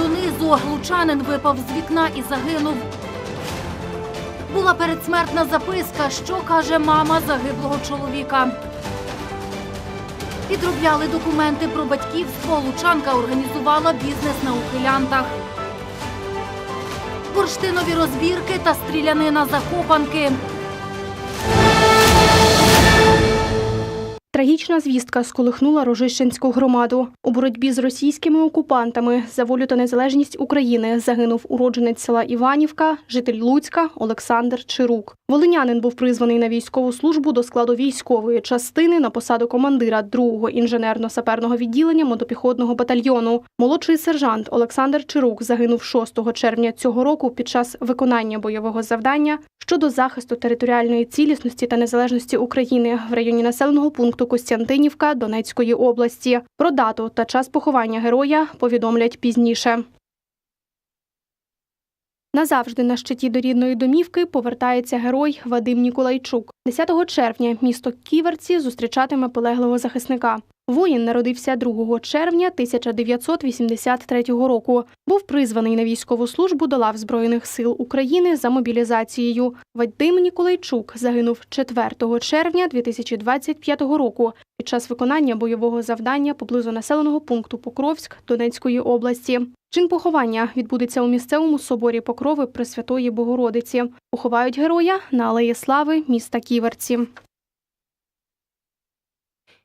донизу. Лучанин випав з вікна і загинув. Була передсмертна записка, що каже мама загиблого чоловіка. Підробляли документи про батьківство. Лучанка організувала бізнес на ухилянтах. Бурштинові розбірки та стрілянина закопанки. Трагічна звістка сколихнула Рожищенську громаду. У боротьбі з російськими окупантами за волю та незалежність України загинув уродженець села Іванівка, житель Луцька Олександр Чирук. Волинянин був призваний на військову службу до складу військової частини на посаду командира 2-го інженерно-саперного відділення мотопіхотного батальйону. Молодший сержант Олександр Чирук загинув 6 червня цього року під час виконання бойового завдання щодо захисту територіальної цілісності та незалежності України в районі населеного пункту Костянтинівка Донецької області. Про дату та час поховання героя повідомлять пізніше. Назавжди на щиті до рідної домівки повертається герой Вадим Ніколайчук. 10 червня місто Ківерці зустрічатиме полеглого захисника. Воїн народився 2 червня 1983 року. Був призваний на військову службу до лав Збройних сил України за мобілізацією. Вадим Ніколайчук загинув 4 червня 2025 року під час виконання бойового завдання поблизу населеного пункту Покровськ Донецької області. Чин поховання відбудеться у місцевому соборі Покрови Пресвятої Богородиці. Поховають героя на Алеї Слави міста Ківерці.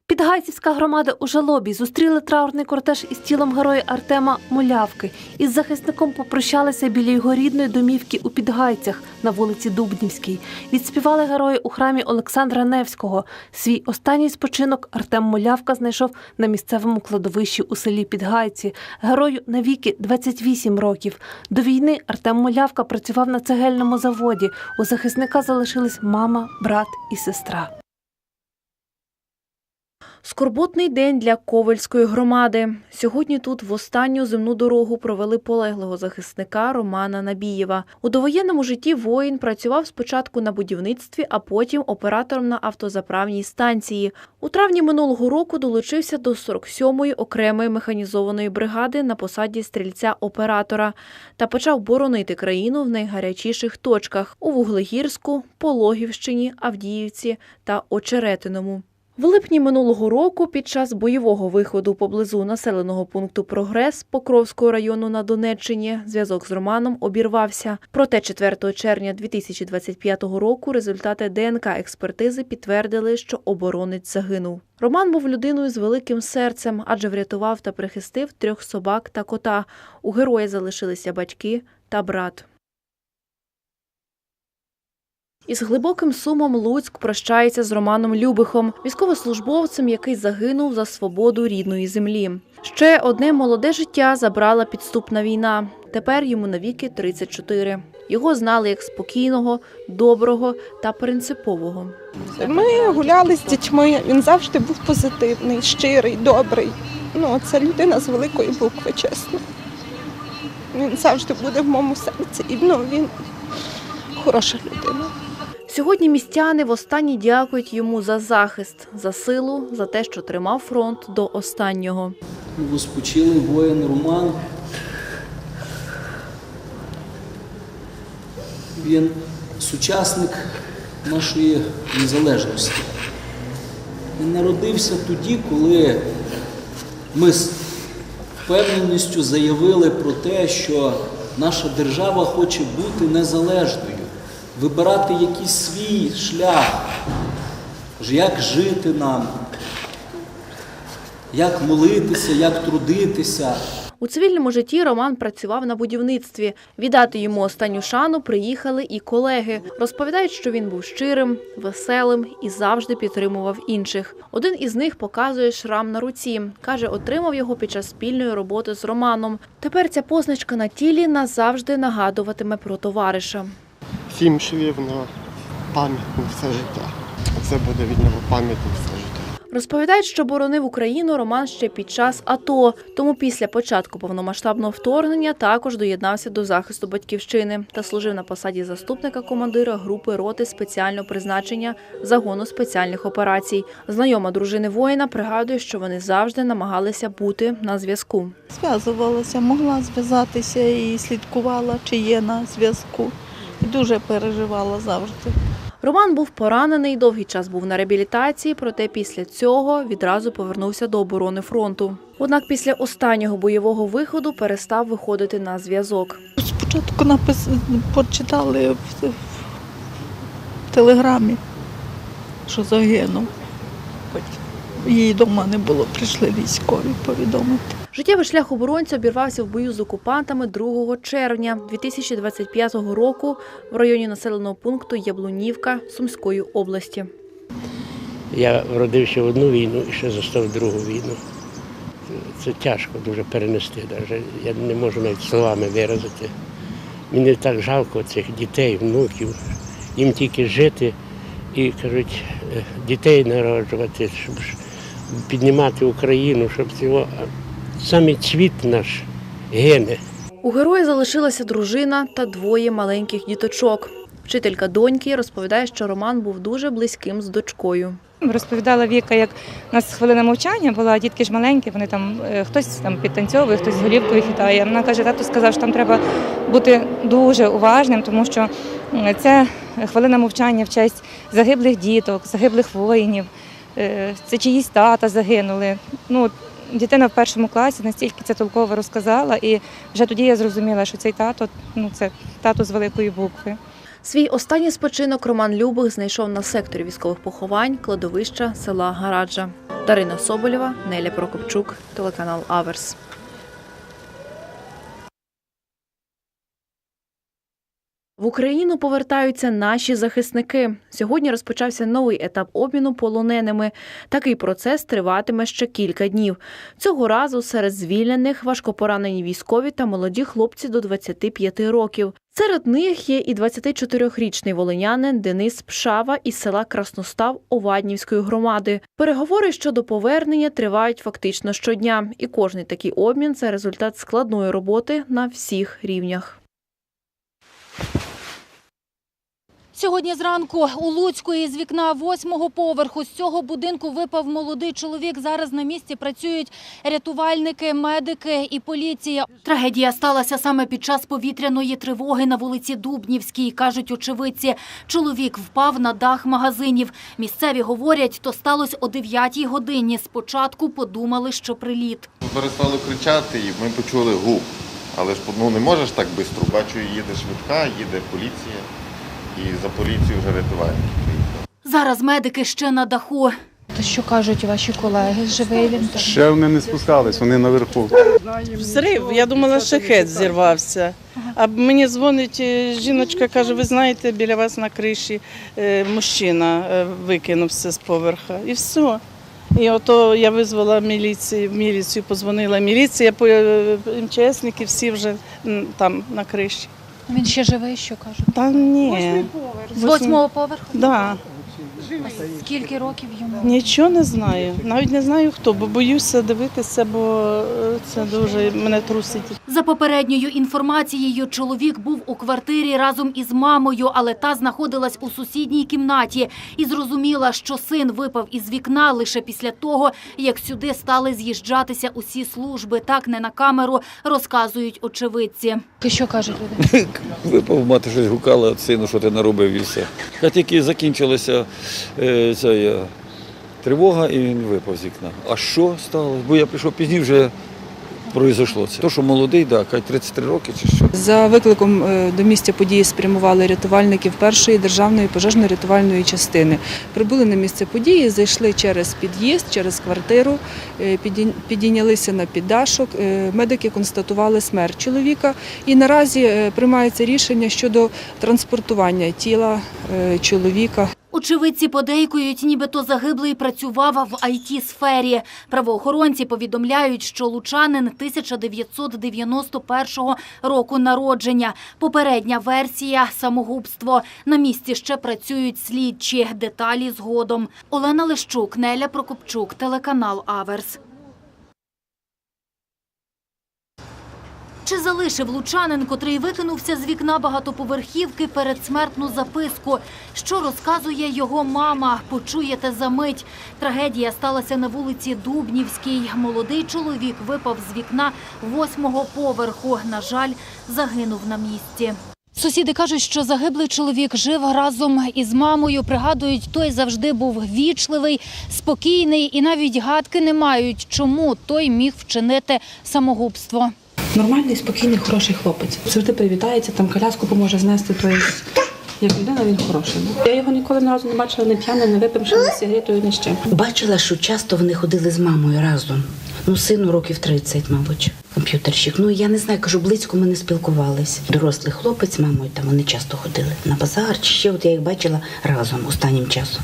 Підгайцівська громада у жалобі зустріли траурний кортеж із тілом героя Артема Мулявки. Із захисником попрощалися біля його рідної домівки у Підгайцях на вулиці Дубнівській. Відспівали герої у храмі Олександра Невського. Свій останній спочинок Артем Мулявка знайшов на місцевому кладовищі у селі Підгайці. Герою навіки 28 років. До війни Артем Мулявка працював на цегельному заводі. У захисника залишились мама, брат і сестра. Скорботний день для Ковельської громади. Сьогодні тут в останню земну дорогу провели полеглого захисника Романа Набієва. У довоєнному житті воїн працював спочатку на будівництві, а потім оператором на автозаправній станції. У травні минулого року долучився до 47-ї окремої механізованої бригади на посаді стрільця-оператора та почав боронити країну в найгарячіших точках у Вуглегірську, Пологівщині, Авдіївці та Очеретиному. В липні минулого року під час бойового виходу поблизу населеного пункту Прогрес Покровського району на Донеччині зв'язок з Романом обірвався. Проте 4 червня 2025 року результати ДНК експертизи підтвердили, що оборонець загинув. Роман був людиною з великим серцем, адже врятував та прихистив трьох собак та кота. У героя залишилися батьки та брат. Із глибоким сумом Луцьк прощається з Романом Любихом, військовослужбовцем, який загинув за свободу рідної землі. Ще одне молоде життя забрала підступна війна. Тепер йому навіки 34. Його знали як спокійного, доброго та принципового. Ми гуляли з дітьми. Він завжди був позитивний, щирий, добрий. Ну, це людина з великої букви, чесно. Він завжди буде в моєму серці. І ну, він хороша людина. Сьогодні містяни востаннє дякують йому за захист, за силу, за те, що тримав фронт до останнього. Воспочилий воїн Роман. Він сучасник нашої незалежності. Він народився тоді, коли ми з впевненістю заявили про те, що наша держава хоче бути незалежною, вибирати якийсь свій шлях, як жити нам, як молитися, як трудитися. У цивільному житті Роман працював на будівництві. Віддати йому останню шану приїхали і колеги. Розповідають, що він був щирим, веселим і завжди підтримував інших. Один із них показує шрам на руці. Каже, отримав його під час спільної роботи з Романом. Тепер ця позначка на тілі назавжди нагадуватиме про товариша. Сім швів на пам'ять на все життя. Це буде від нього пам'ять на все життя. Розповідають, що боронив Україну Роман ще під час АТО, тому після початку повномасштабного вторгнення також доєднався до захисту батьківщини та служив на посаді заступника командира групи роти спеціального призначення загону спеціальних операцій. Знайома дружини воїна пригадує, що вони завжди намагалися бути на зв'язку. Зв'язувалася, могла зв'язатися і слідкувала, чи є на зв'язку. Дуже переживала завжди. Роман був поранений, довгий час був на реабілітації, проте після цього відразу повернувся до оборони фронту. Однак після останнього бойового виходу перестав виходити на зв'язок. Спочатку напис... почитали в телеграмі, що загинув. Її вдома не було, прийшли військові повідомити. Життєвий шлях оборонця обірвався в бою з окупантами 2 червня 2025 року в районі населеного пункту Яблунівка Сумської області. Я родився в одну війну і ще застав другу війну. Це тяжко дуже перенести. Навіть. Я не можу навіть словами виразити. Мені так жалко цих дітей, внуків. Їм тільки жити і кажуть, е, дітей народжувати, щоб піднімати Україну, щоб цього. Саме цвіт наш гине. У героя залишилася дружина та двоє маленьких діточок. Вчителька доньки розповідає, що Роман був дуже близьким з дочкою. Розповідала Віка, як у нас хвилина мовчання була, дітки ж маленькі, вони там е, хтось там підтанцьовує, хтось з голівкою хитає. Вона каже, тато сказав, що там треба бути дуже уважним, тому що це хвилина мовчання в честь загиблих діток, загиблих воїнів. Е, Це чиїсь тата загинули. Ну, дитина в першому класі настільки це толково розказала, і вже тоді я зрозуміла, що цей тато ну це тато з великої букви. Свій останній спочинок Роман Любих знайшов на секторі військових поховань кладовища села Гараджа. Дарина Соболєва, Неля Прокопчук, телеканал Аверс. В Україну повертаються наші захисники. Сьогодні розпочався новий етап обміну полоненими. Такий процес триватиме ще кілька днів. Цього разу серед звільнених важкопоранені військові та молоді хлопці до 25 років. Серед них є і 24-річний волинянин Денис Пшава із села Красностав Оваднівської громади. Переговори щодо повернення тривають фактично щодня, і кожний такий обмін це результат складної роботи на всіх рівнях. Сьогодні зранку у Луцьку із вікна восьмого поверху з цього будинку випав молодий чоловік. Зараз на місці працюють рятувальники, медики і поліція. Трагедія сталася саме під час повітряної тривоги на вулиці Дубнівській, кажуть очевидці. Чоловік впав на дах магазинів. Місцеві говорять, то сталося о 9 годині. Спочатку подумали, що приліт. Перестали кричати, і ми почули гук. Але ж ну, не можеш так швидко. Бачу, їде швидка, їде поліція. І за поліцію вже рятувальники приїхали. Зараз медики ще на даху. То що кажуть ваші колеги? Живий він там? Ще вони не спускались, вони наверху. Взрив, я думала, шахет зірвався. А мені дзвонить е, жіночка, каже, ви знаєте, біля вас на криші е, мужчина е, викинувся з поверха. І все. І ото я визвала міліцію, в міліцію позвонила. Міліція, МЧСники всі вже там на криші. Він ще живий, що кажуть? Та ні. З восьмого поверху? Да. Скільки років йому? Нічого не знаю. Навіть не знаю хто, бо боюся дивитися, бо е, це дуже мене трусить. За попередньою інформацією, чоловік був у квартирі разом із мамою, але та знаходилась у сусідній кімнаті і зрозуміла, що син випав із вікна лише після того, як сюди стали з'їжджатися усі служби. Так не на камеру розказують очевидці. І що кажуть люди? Випав, мати щось гукала, сину, що ти наробив і все. Як тільки закінчилася е, е, тривога, і він випав з вікна. А що сталося? Бо я прийшов пізніше, вже пройшло це. То, що молодий, да, хай 33 роки чи що. За викликом е, до місця події спрямували рятувальників першої державної пожежно-рятувальної частини. Прибули на місце події, зайшли через під'їзд, через квартиру, підійнялися на піддашок. Медики констатували смерть чоловіка і наразі приймається рішення щодо транспортування тіла чоловіка. Очевидці подейкують, нібито загиблий працював в IT-сфері. Правоохоронці повідомляють, що лучанин 1991 року народження. Попередня версія – самогубство. На місці ще працюють слідчі. Деталі згодом. Олена Лещук, Неля Прокопчук, телеканал Аверс. Чи залишив лучанин, котрий викинувся з вікна багатоповерхівки передсмертну записку? Що розказує його мама? Почуєте за мить. Трагедія сталася на вулиці Дубнівській. Молодий чоловік випав з вікна восьмого поверху. На жаль, загинув на місці. Сусіди кажуть, що загиблий чоловік жив разом із мамою. Пригадують, той завжди був вічливий, спокійний і навіть гадки не мають, чому той міг вчинити самогубство. Нормальний, спокійний, хороший хлопець. Завжди привітається, там коляску поможе знести. Тобто, як людина він хороший. Я його ніколи ні разу не бачила не п'яним, не випивши, не сигаретою, ні з чим. Бачила, що часто вони ходили з мамою разом. Ну, сину років 30, мабуть, комп'ютерщик. Ну я не знаю, кажу, близько ми не спілкувались. Дорослий хлопець з мамою, там вони часто ходили на базар, чи ще от я їх бачила разом останнім часом.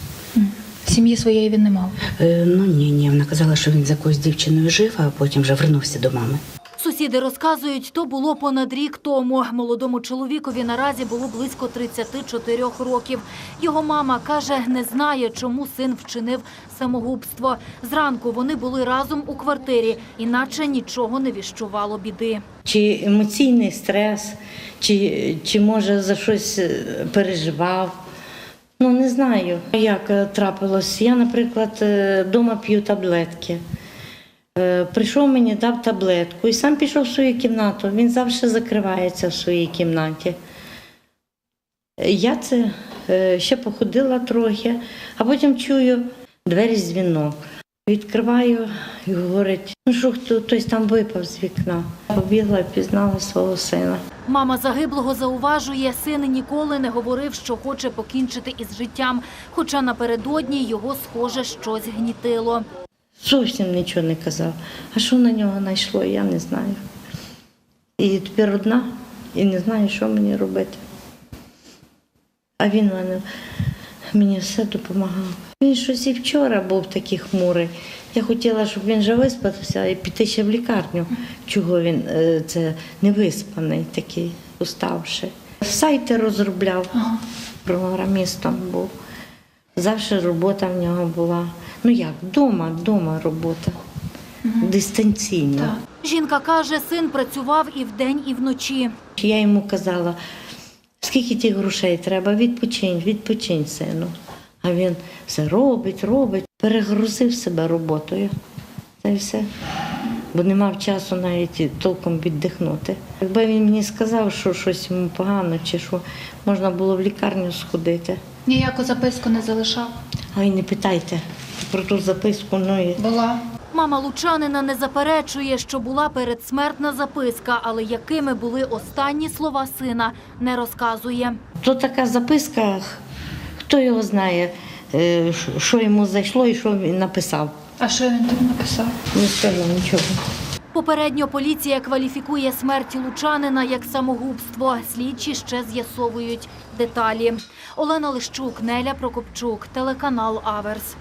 Сім'ї своєї він не мав. Е, ну ні, ні, вона казала, що він з якоюсь дівчиною жив, а потім вже вернувся до мами. Сусіди розказують, то було понад рік тому. Молодому чоловікові наразі було близько 34 років. Його мама каже, не знає, чому син вчинив самогубство. Зранку вони були разом у квартирі, іначе нічого не віщувало біди. Чи емоційний стрес, чи, чи може за щось е, переживав. Ну, не знаю, як е, трапилось. Я, наприклад, вдома п'ю таблетки. Е, Прийшов мені, дав таблетку і сам пішов в свою кімнату. Він завжди закривається в своїй кімнаті. Е, Я це е, ще походила трохи, а потім чую двері дзвінок. Відкриваю і говорить, ну що хто хтось там випав з вікна. Побігла і пізнала свого сина. Мама загиблого зауважує, син ніколи не говорив, що хоче покінчити із життям, хоча напередодні його, схоже, щось гнітило. Зовсім нічого не казав. А що на нього знайшло, я не знаю. І тепер одна, і не знаю, що мені робити. А він мене, мені все допомагав. Він щось і вчора був такий хмурий. Я хотіла, щоб він вже виспався і піти ще в лікарню. Чого він е, це невиспаний, такий, уставший. Сайти розробляв, програмістом був. Завжди робота в нього була. Ну як, вдома, вдома робота. Дистанційно. Жінка каже, син працював і вдень, і вночі. Я йому казала, скільки тих грошей треба, відпочинь, відпочинь, сину. А він все робить, робить, перегрузив себе роботою. Та й все. Бо не мав часу навіть толком віддихнути. Якби він мені сказав, що щось йому погано чи що, можна було в лікарню сходити. Ніяку записку не залишав. А й не питайте про ту записку, ну і Була. Мама Лучанина не заперечує, що була передсмертна записка, але якими були останні слова сина, не розказує. то така записка, хто його знає, е, що йому зайшло і що він написав. А що він там написав? Не сказав нічого. Попередньо поліція кваліфікує смерть лучанина як самогубство. Слідчі ще з'ясовують деталі. Олена Лищук, Неля Прокопчук, телеканал Аверс.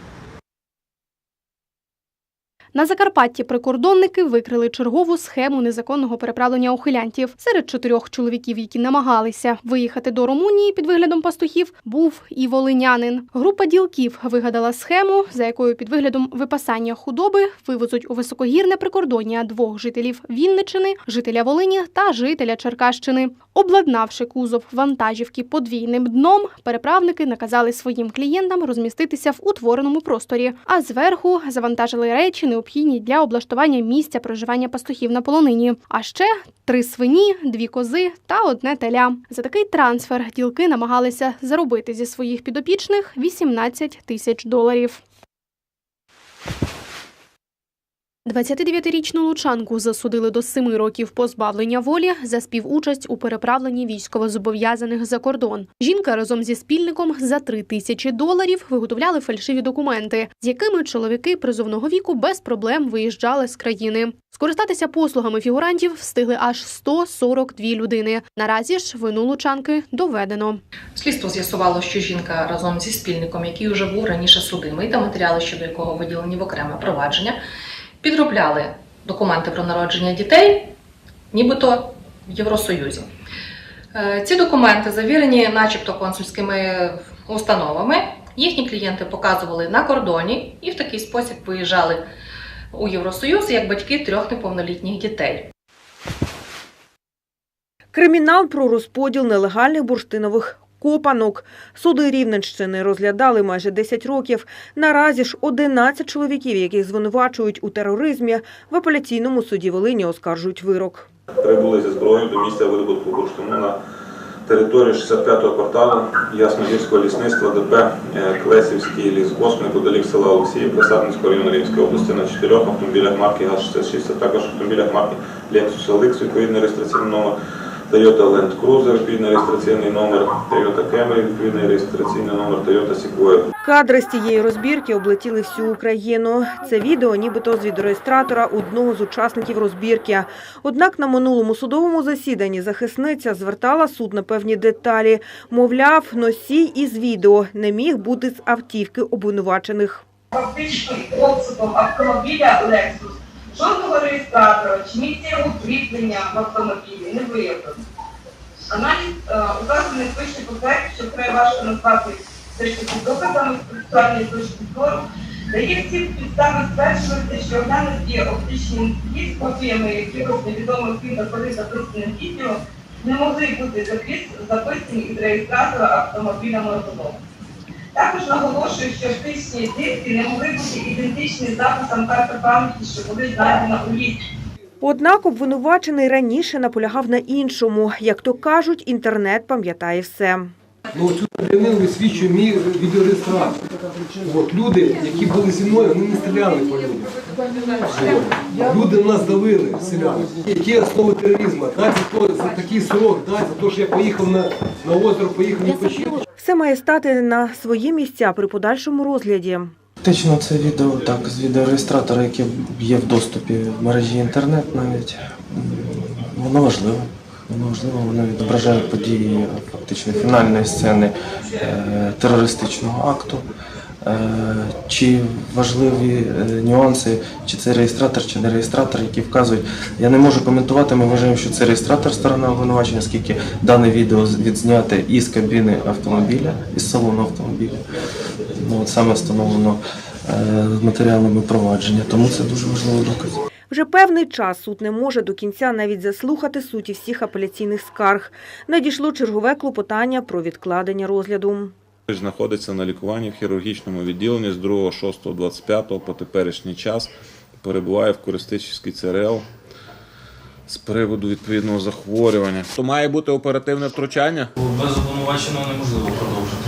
На Закарпатті прикордонники викрили чергову схему незаконного переправлення ухилянтів. Серед чотирьох чоловіків, які намагалися виїхати до Румунії під виглядом пастухів, був і волинянин. Група ділків вигадала схему, за якою під виглядом випасання худоби вивезуть у високогірне прикордоння двох жителів Вінничини, жителя Волині та жителя Черкащини. Обладнавши кузов вантажівки подвійним дном, переправники наказали своїм клієнтам розміститися в утвореному просторі, а зверху завантажили речі, необхідні для облаштування місця проживання пастухів на полонині. А ще три свині, дві кози та одне теля. За такий трансфер ділки намагалися заробити зі своїх підопічних 18 тисяч доларів. 29-річну лучанку засудили до 7 років позбавлення волі за співучасть у переправленні військовозобов'язаних за кордон. Жінка разом зі спільником за 3 тисячі доларів виготовляли фальшиві документи, з якими чоловіки призовного віку без проблем виїжджали з країни. Скористатися послугами фігурантів встигли аж 142 людини. Наразі ж вину лучанки доведено. Слідство з'ясувало, що жінка разом зі спільником, який вже був раніше судимий, та матеріали щодо якого виділені в окреме провадження, підробляли документи про народження дітей, нібито в Євросоюзі. Е, Ці документи завірені, начебто, консульськими установами. Їхні клієнти показували на кордоні і в такий спосіб виїжджали у Євросоюз як батьки трьох неповнолітніх дітей. Кримінал про розподіл нелегальних бурштинових копанок. Суди Рівненщини розглядали майже 10 років. Наразі ж 11 чоловіків, яких звинувачують у тероризмі, в апеляційному суді Волині оскаржують вирок. прибули зі зброєю до місця видобутку бурштину на території 65-го кварталу Ясногірського лісництва ДП е, Клесівський лісгосп неподалік села Олексіївка Сатинського району Рівненської області на чотирьох автомобілях марки ГАЗ-66, а також автомобілях марки Lexus LX, відповідний реєстраційний номер Toyota Land Cruiser, відповідний реєстраційний номер Toyota Camry, відповідний реєстраційний номер Toyota Sequoia. Кадри з тієї розбірки облетіли всю Україну. Це відео нібито з відеореєстратора одного з учасників розбірки. Однак на минулому судовому засіданні захисниця звертала суд на певні деталі. Мовляв, носій із відео не міг бути з автівки обвинувачених. фактично обсипом автомобіля Lexus. Жодного реєстратора чи місця його кріплення в автомобілі не виявлено. Аналіз е, указаних вище фактів, що вкрай важко назвати все ж таки доказами з процесуальної точки зору, дає всі підстави стверджувати, що оглянуті оптичні ліс з копіями якихось невідомих фільм коли записаних відео не могли бути запис, записані із реєстратора автомобіля мордового. Також наголошую, що оптичні диски не могли бути ідентичні записам карти пам'яті, що були знайдені у лісі. Однак обвинувачений раніше наполягав на іншому. Як то кажуть, інтернет пам'ятає все. Ну, цю стрілянину висвічує мій відеореєстратор. От, люди, які були зі мною, вони не стріляли по людям. Люди нас давили, селяни. Які основи тероризму? Дайте за такий срок, дайте за те, що я поїхав на, на озеро, поїхав не почив. Все має стати на свої місця при подальшому розгляді. Фактично це відео так з відеореєстратора, яке є в доступі в мережі інтернет навіть. Воно важливе. Воно важливо, воно відображає події фактично фінальної сцени е, терористичного акту. Е, чи важливі е, нюанси, чи це реєстратор, чи не реєстратор, які вказують. Я не можу коментувати, ми вважаємо, що це реєстратор сторона обвинувачення, оскільки дане відео відзняте із кабіни автомобіля, із салону автомобіля. Ну, от саме встановлено е, матеріалами провадження, тому це дуже важливий доказ. Вже певний час суд не може до кінця навіть заслухати суті всіх апеляційних скарг. Надійшло чергове клопотання про відкладення розгляду. Знаходиться на лікуванні в хірургічному відділенні з 2.6.25 по теперішній час. Перебуває в Користичівській ЦРЛ з приводу відповідного захворювання. То має бути оперативне втручання? Без обвинуваченого неможливо продовжити.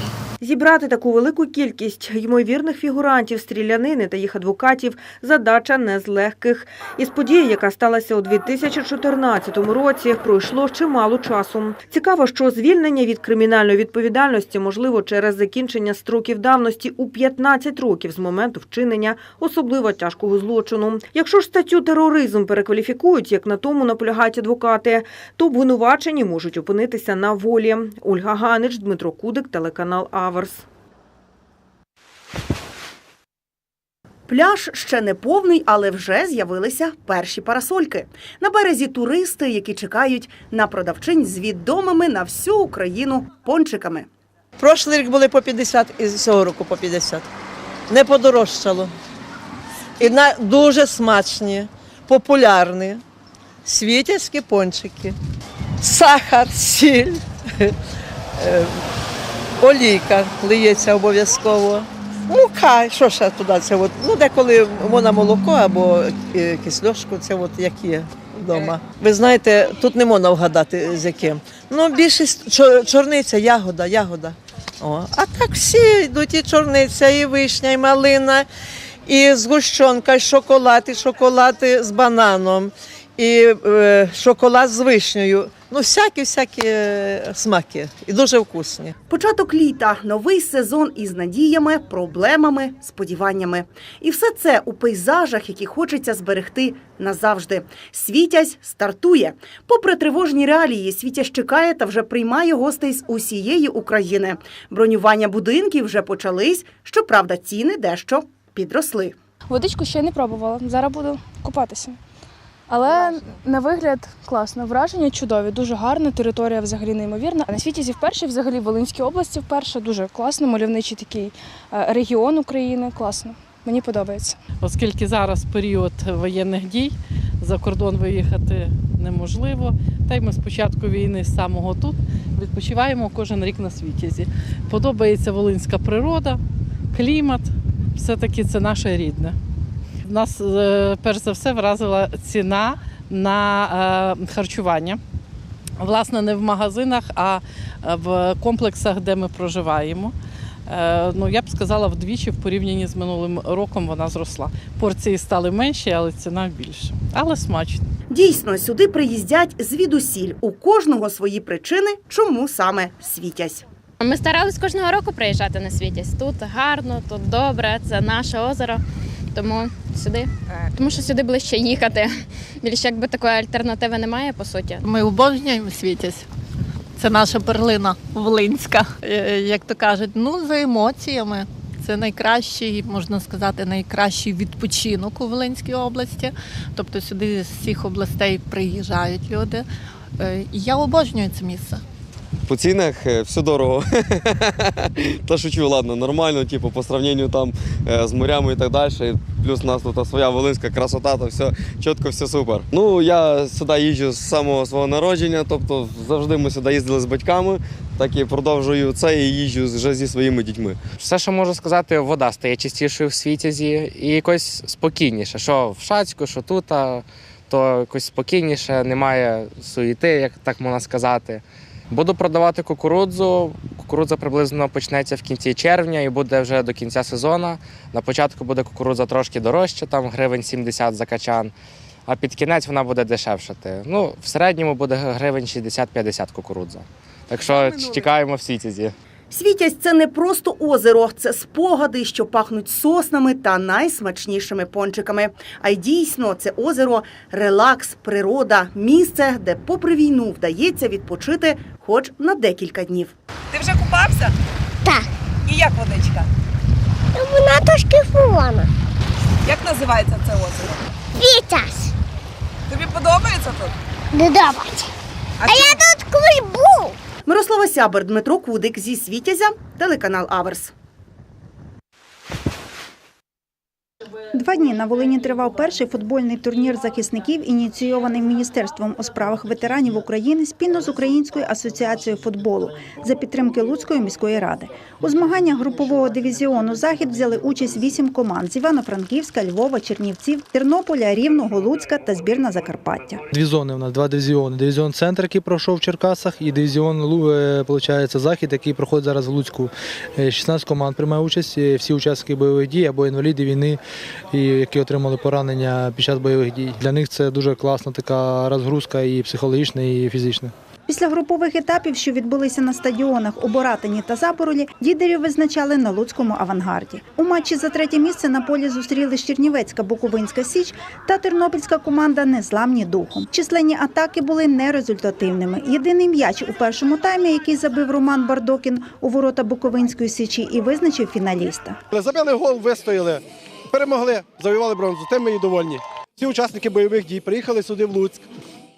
Зібрати таку велику кількість ймовірних фігурантів стрілянини та їх адвокатів задача не з легких. Із події, яка сталася у 2014 році, пройшло чимало часу. Цікаво, що звільнення від кримінальної відповідальності можливо через закінчення строків давності у 15 років з моменту вчинення особливо тяжкого злочину. Якщо ж статтю тероризм перекваліфікують, як на тому наполягають адвокати, то обвинувачені можуть опинитися на волі. Ольга Ганич, Дмитро Кудик, телеканал Аверс. Пляж ще не повний, але вже з'явилися перші парасольки. На березі туристи, які чекають на продавчинь з відомими на всю Україну пончиками. Прошлий рік були по 50 і цього року по 50. Не подорожчало. І дуже смачні, популярні світязькі пончики. Сахар, сіль, олійка лиється обов'язково. Мука, що ще туди? Це от, ну, деколи можна молоко або е, кисльошку, це от як є вдома. Ви знаєте, тут не можна вгадати з яким. Ну, більшість чор- чорниця, ягода, ягода. О, а так всі йдуть і чорниця, і вишня, і малина, і згущенка, і шоколад, і шоколад з бананом, і е, шоколад з вишнею. Ну, всякі-всякі е, смаки. І дуже вкусні. Початок літа, новий сезон із надіями, проблемами, сподіваннями. І все це у пейзажах, які хочеться зберегти назавжди. Світязь стартує. Попри тривожні реалії, Світязь чекає та вже приймає гостей з усієї України. Бронювання будинків вже почались. Щоправда, ціни дещо підросли. Водичку ще не пробувала. Зараз буду купатися. Але на вигляд класно. Враження чудові, дуже гарна, територія взагалі неймовірна. На світі зі вперше, взагалі в Волинській області вперше дуже класно, мальовничий такий е, регіон України. Класно. Мені подобається. Оскільки зараз період воєнних дій, за кордон виїхати неможливо. Та й ми з початку війни з самого тут відпочиваємо кожен рік на світязі. Подобається волинська природа, клімат, все-таки це наше рідне. Нас е, перш за все вразила ціна на е, харчування. Власне, не в магазинах, а в комплексах, де ми проживаємо. Е, Ну, я б сказала, вдвічі в порівнянні з минулим роком вона зросла. Порції стали менші, але ціна більша. Але смачно. Дійсно, сюди приїздять звідусіль. У кожного свої причини, чому саме світязь. Ми старались кожного року приїжджати на світязь. Тут гарно, тут добре, це наше озеро. Тому сюди. Тому що сюди ближче їхати. Більше якби такої альтернативи немає, по суті. Ми обожнюємо світязь. Це наша перлина Волинська. Е, Як то кажуть, ну за емоціями. Це найкращий, можна сказати, найкращий відпочинок у Волинській області. Тобто сюди з всіх областей приїжджають люди. Е, І я обожнюю це місце. По цінах е, все дорого. Та шучу, ладно, нормально, типу, по сравненню там е, з морями і так далі. Плюс у нас тут своя волинська красота, то все чітко, все супер. Ну, я сюди їжджу з самого свого народження, тобто завжди ми сюди їздили з батьками, так і продовжую це і їжджу вже зі своїми дітьми. Все, що можу сказати, вода стає чистішою в світязі і якось спокійніше. Що в Шацьку, що тут, то якось спокійніше, немає суєти, як так можна сказати. Буду продавати кукурудзу. Кукурудза приблизно почнеться в кінці червня і буде вже до кінця сезону. На початку буде кукурудза трошки дорожча, там гривень 70 за качан, а під кінець вона буде дешевшати. Ну, в середньому буде гривень 60-50 кукурудза. Так що чекаємо в світязі. Світязь це не просто озеро, це спогади, що пахнуть соснами та найсмачнішими пончиками. А й дійсно це озеро релакс, природа, місце, де, попри війну, вдається відпочити хоч на декілька днів. Ти вже купався? Так. І як водичка? Вона трошки фулана. Як називається це озеро? Вітас. Тобі подобається тут? Не А, А, я тут колись був. Мирослава Сябер, Дмитро Кудик зі Світязя, телеканал Аверс. Два дні на Волині тривав перший футбольний турнір захисників, ініційований Міністерством у справах ветеранів України спільно з Українською асоціацією футболу за підтримки Луцької міської ради. У змаганнях групового дивізіону Захід взяли участь вісім команд з Івано-Франківська, Львова, Чернівців, Тернополя, Рівного, Луцька та збірна Закарпаття. Дві зони у нас, два дивізіони. Дивізіон центр, який пройшов в Черкасах, і дивізіон Лу- е, захід, який проходить зараз в Луцьку. Е, 16 команд приймає участь, е, всі учасники бойових дій або інваліди війни, і які отримали поранення під час бойових дій. Для них це дуже класна така розгрузка і психологічна, і фізична. Після групових етапів, що відбулися на стадіонах у Боратині та Запоролі, лідерів визначали на Луцькому авангарді. У матчі за третє місце на полі зустріли Чернівецька Буковинська Січ та тернопільська команда Незламні духом. Численні атаки були нерезультативними. Єдиний м'яч у першому таймі, який забив Роман Бардокін у ворота Буковинської січі, і визначив фіналіста. Забили гол, вистояли, перемогли, завоювали бронзу. Тим ми і довольні. Всі учасники бойових дій приїхали сюди в Луцьк.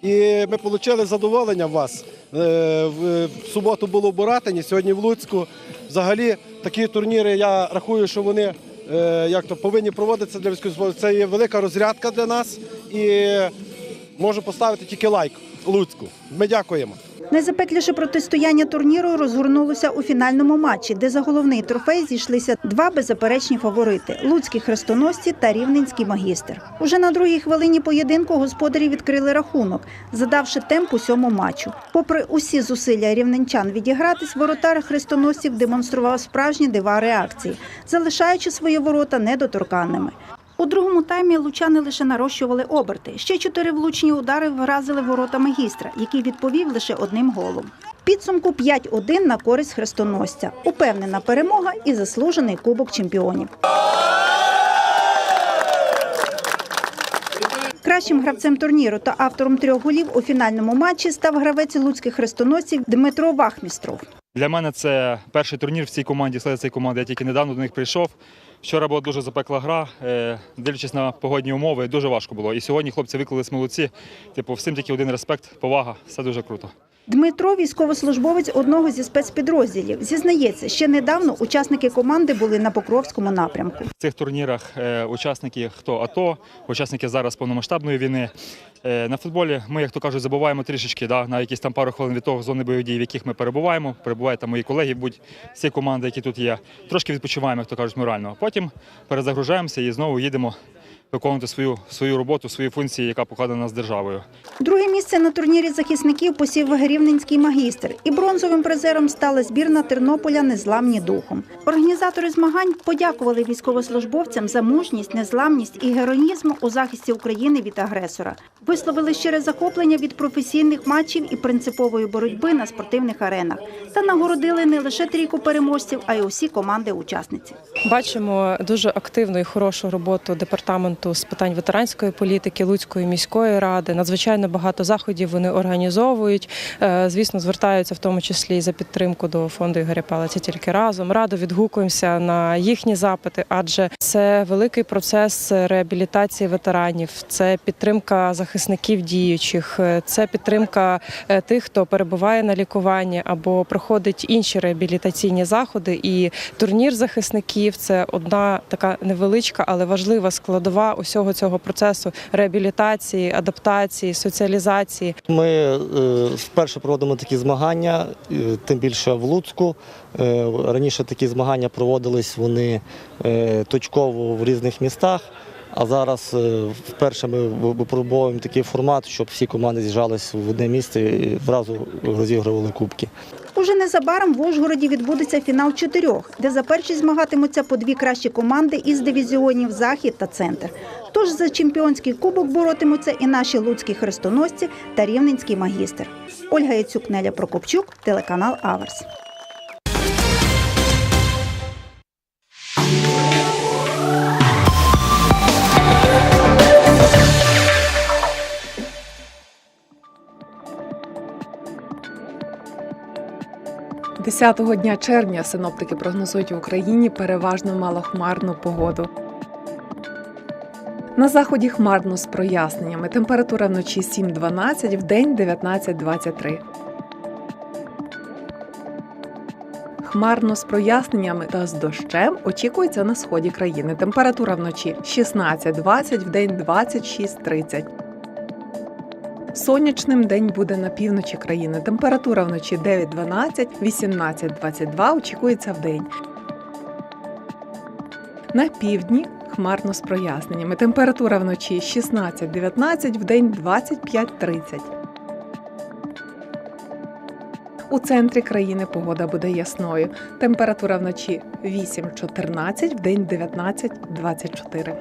І ми отримали задоволення вас. Е, В суботу було в Боратині, сьогодні в Луцьку. Взагалі такі турніри, я рахую, що вони е, як то, повинні проводитися для спорту. Це є велика розрядка для нас і можу поставити тільки лайк Луцьку. Ми дякуємо. Найзапекліше протистояння турніру розгорнулося у фінальному матчі, де за головний трофей зійшлися два беззаперечні фаворити луцькі хрестоносці та рівненський магістр. Уже на другій хвилині поєдинку господарі відкрили рахунок, задавши темп усьому матчу. Попри усі зусилля рівненчан відігратись, воротар хрестоносців демонстрував справжні дива реакції, залишаючи свої ворота недоторканними. У другому таймі лучани лише нарощували оберти. Ще чотири влучні удари вразили ворота магістра, який відповів лише одним голом. Підсумку 5-1 на користь хрестоносця. Упевнена перемога і заслужений кубок чемпіонів. Кращим гравцем турніру та автором трьох голів у фінальному матчі став гравець луцьких хрестоносців Дмитро Вахмістров. Для мене це перший турнір в цій команді, след цієї команди. Я тільки недавно до них прийшов. Вчора була дуже запекла гра. Е, Дивлячись на погодні умови, дуже важко було. І сьогодні хлопці виклались молодці. Типу, всім тільки один респект, повага, все дуже круто. Дмитро, військовослужбовець одного зі спецпідрозділів, зізнається, ще недавно учасники команди були на Покровському напрямку. В цих турнірах е, учасники хто АТО, учасники зараз повномасштабної війни. Е, на футболі ми, як то кажуть, забуваємо трішечки да, на якісь там пару хвилин від того зони бойових дій, в яких ми перебуваємо. Перебувають там мої колеги, будь всі команди, які тут є. Трошки відпочиваємо, як то кажуть, морально. Потім перезагружаємося і знову їдемо виконувати свою, свою роботу, свої функції, яка покладена нас державою. Друге місце на турнірі захисників посів рівненський магістр, і бронзовим призером стала збірна Тернополя незламні духом. Організатори змагань подякували військовослужбовцям за мужність, незламність і героїзм у захисті України від агресора. Висловили щире захоплення від професійних матчів і принципової боротьби на спортивних аренах та нагородили не лише трійку переможців, а й усі команди-учасниці. Бачимо дуже активну і хорошу роботу департаменту з питань ветеранської політики Луцької міської ради. Надзвичайно багато заходів вони організовують. Е, Звісно, звертаються в тому числі і за підтримку до фонду Ігоря Палиця тільки разом. Радо відгукуємося на їхні запити, адже це великий процес реабілітації ветеранів, це підтримка захисників діючих, е, це підтримка е, тих, хто перебуває на лікуванні або проходить інші реабілітаційні заходи. І турнір захисників це одна така невеличка, але важлива складова усього цього процесу реабілітації, адаптації, соціалізації. Ми е, вперше проводимо такі змагання, е, тим більше в Луцьку. Е, Раніше такі змагання проводились вони точково в різних містах. А зараз вперше ми випробовуємо такий формат, щоб всі команди з'їжджались в одне місце і одразу розігрували кубки. Уже незабаром в Ужгороді відбудеться фінал чотирьох, де за перші змагатимуться по дві кращі команди із дивізіонів Захід та Центр. Тож за чемпіонський кубок боротимуться і наші луцькі хрестоносці та рівненський магістр. Ольга Яцюк, Неля Прокопчук, телеканал Аверс. Десятого дня червня синоптики прогнозують в Україні переважно малохмарну погоду. На заході хмарно з проясненнями. Температура вночі 7-12, вдень 19-23. Хмарно з проясненнями та з дощем очікується на сході країни. Температура вночі 16-20, вдень 26-30. Сонячним день буде на півночі країни. Температура вночі 9-12, 18-22 очікується в день. На півдні хмарно з проясненнями. Температура вночі 16-19, вдень 25-30. У центрі країни погода буде ясною. Температура вночі 8-14, вдень 19-24.